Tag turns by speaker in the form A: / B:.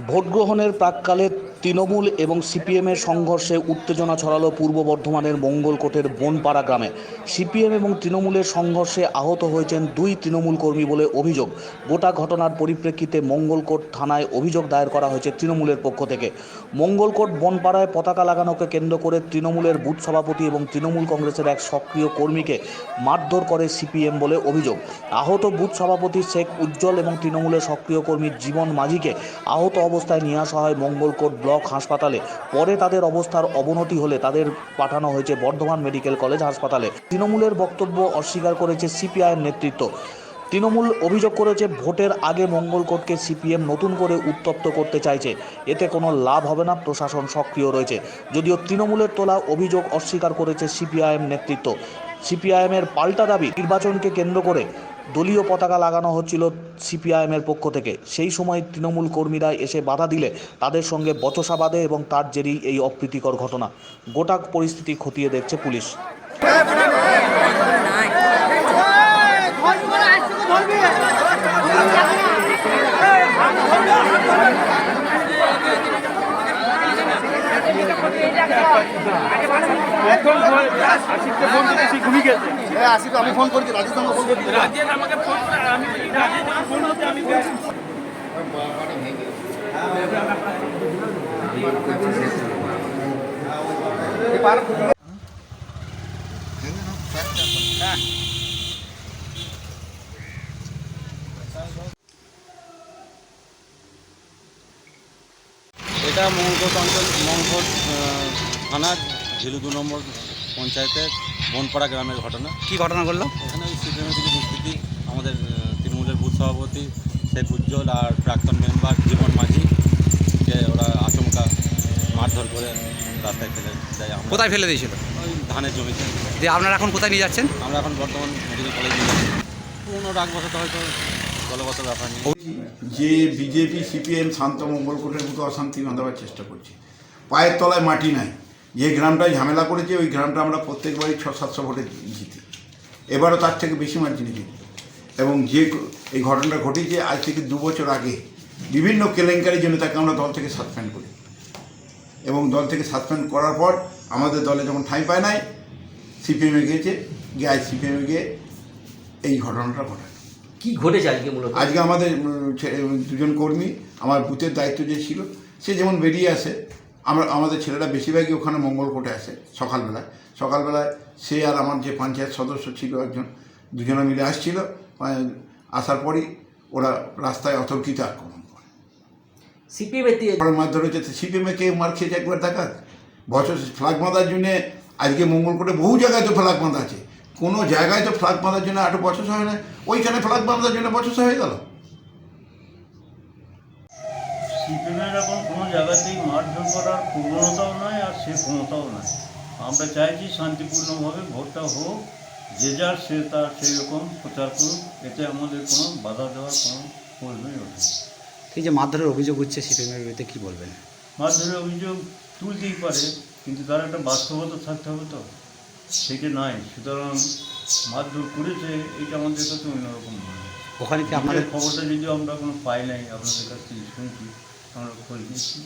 A: Vote গ্রহণের প্রাককালে তৃণমূল এবং সিপিএমের সংঘর্ষে উত্তেজনা ছড়ালো পূর্ব বর্ধমানের মঙ্গলকোটের বনপাড়া গ্রামে। সিপিএম এবং তৃণমূলের সংঘর্ষে আহত হয়েছেন দুই তৃণমূল কর্মী বলে অভিযোগ। গোটা ঘটনার পরিপ্রেক্ষিতে মঙ্গলকোট থানায় অভিযোগ দায়ের করা হয়েছে তৃণমূলের পক্ষ থেকে। মঙ্গলকোট বনপাড়ায় পতাকা লাগানোকে কেন্দ্র করে তৃণমূলের বুথ সভাপতি এবং তৃণমূল কংগ্রেসের এক সক্রিয় কর্মীকে মারধর করে সিপিএম বলে অভিযোগ। আহত বুথ সভাপতি শেখ উজ্জ্বল এবং তৃণমূলের সক্রিয় কর্মী জীবন মাঝিকে আহত অবস্থায় নিয়ে আসা হয় মঙ্গলকোট ব্লক হাসপাতালে। পরে তাদের অবস্থার অবনতি হলে তাদের পাঠানো হয়েছে বর্ধমান মেডিকেল কলেজ হাসপাতালে। তৃণমূলের বক্তব্য অস্বীকার করেছে সিপিআইএম নেতৃত্ব। তৃণমূল অভিযোগ করেছে ভোটের আগে মঙ্গলকোটকে সিপিএম নতুন করে উত্তপ্ত করতে চাইছে। এতে কোনো লাভ হবে না, প্রশাসন সক্রিয় রয়েছে। যদিও তৃণমূলের তোলা অভিযোগ অস্বীকার করেছে সিপিআইএম নেতৃত্ব। সিপিআইএমের পাল্টা দাবি, নির্বাচনকে কেন্দ্র করে দলীয় পতাকা লাগানো হচ্ছিল সিপিআইএমের পক্ষ থেকে সেই সময় তৃণমূল কর্মীরা এসে বাধা দিলে তাদের সঙ্গে বচসা বাঁধে এবং তার জেরেই এই অপ্রীতিকর ঘটনা গোটা পরিস্থিতি খতিয়ে দেখছে পুলিশ
B: এখন ফোন আশিককে ফোন দিতেছি ঘুমিয়ে গেছে
C: হ্যাঁ আসি তো আমি ফোন করছি রাজেশ ফোন করছি।
B: রাজের আমাকে ফোন করে আমি ফোন হতে আমি বলছি
D: এটা মঙ্গলকোট অঞ্চল মঙ্গলকোট থানার ঝিলু দু নম্বর পঞ্চায়েতের বনপাড়া গ্রামের ঘটনা।
E: কি ঘটনা ঘটলো?
D: এখানে ওই সিপিএমের কিছু দুষ্কৃতি আমাদের তৃণমূলের বুথ সভাপতি শেখ উজ্জ্বল আর প্রাক্তন মেম্বার জীবন মাঝি মাঝিকে ওরা আচমকা মারধর করে রাস্তায় ফেলে দেয় আমরা।
E: কোথায় ফেলে দিয়েছিল?
D: ওই ধানের জমিতে।
E: যে আপনারা এখন কোথায় নিয়ে যাচ্ছেন?
D: আমরা এখন বর্তমান মেডিকেল কলেজে পুরোনো রাগ বসাতে হয়তো
C: যে বিজেপি, সিপিএম শান্ত মঙ্গলকোটের মতো অশান্তি বাঁধাবার চেষ্টা করছে। পায়ের তলায় মাটি নাই। যে গ্রামটায় ঝামেলা করেছে, ওই গ্রামটা আমরা প্রত্যেকবারই ছ সাতশো ভোটে জিতি। এবারও তার থেকে বেশি মার্জিনে জিতব এবং যে এই ঘটনাটা ঘটেছে, আজ থেকে দু বছর আগে, বিভিন্ন কেলেঙ্কারির জন্য তাকে আমরা দল থেকে সাসপেন্ড করি। এবং দল থেকে সাসপেন্ড করার পর, আমাদের দলে যখন ঠাঁই পায় নাই, সিপিএমে গিয়েছে, গিয়ে আজ সিপিএমে গিয়ে এই ঘটনাটা ঘটায়।
F: কি ঘটেছে আজকে মূলত?
C: আজকে আমাদের দুজন কর্মী আমার বুথের দায়িত্ব যে ছিল সে যেমন বেরিয়ে আসে আমরা আমাদের ছেলেরা বেশিরভাগই ওখানে মঙ্গলকোটে আসে সকালবেলায়। সকালবেলায় সে আর আমার যে পঞ্চায়েত সদস্য ছিল একজন দুজনে মিলে আসছিল আসার পরই ওরা রাস্তায় অতর্কিত আক্রমণ করে।
F: সিপিএম
C: মারধর হয়েছে সিপিএমে কে মার খেয়েছে একবার দেখাক। বছর ফ্ল্যাগ বাঁধার জন্যে আজকে মঙ্গলকোটে বহু জায়গায় তো ফ্ল্যাগ বাঁধা আছে। কোনো জায়গায় তো ফ্ল্যাগ বাঁধার জন্য আট বছর হয় না ওইখানে ফ্ল্যাগ বাঁধার জন্য বছর হয়ে গেল।
B: সিপিএমের এখন কোনো জায়গাতেই মারধর করার প্রবণতাও নয় আর সে ক্ষমতাও নয় আমরা চাইছি শান্তিপূর্ণভাবে ভোটটা হোক যে যার সে তার সেই রকম প্রচার করুক এতে আমাদের কোনো বাধা দেওয়ার কোনো প্রয়োজনই ওঠে না।
E: এই যে মারধরের অভিযোগ হচ্ছে সিপিএমের বিরুদ্ধে কি বলবেন?
B: মারধরের অভিযোগ তুলতেই পারে কিন্তু তার একটা বাস্তবতা থাকতে হবে তো। সেটা নাই। সুতরাং মারধর করেছে এটা আমাদের কাছে অন্যরকম মনে
E: ওখানে কি
B: আপনাদের
E: আপনাদের
B: খবরটা যদিও আমরা কোনো পাই নাই আপনাদের কাছ থেকে শুনছি আমরা খোঁজ নিচ্ছি।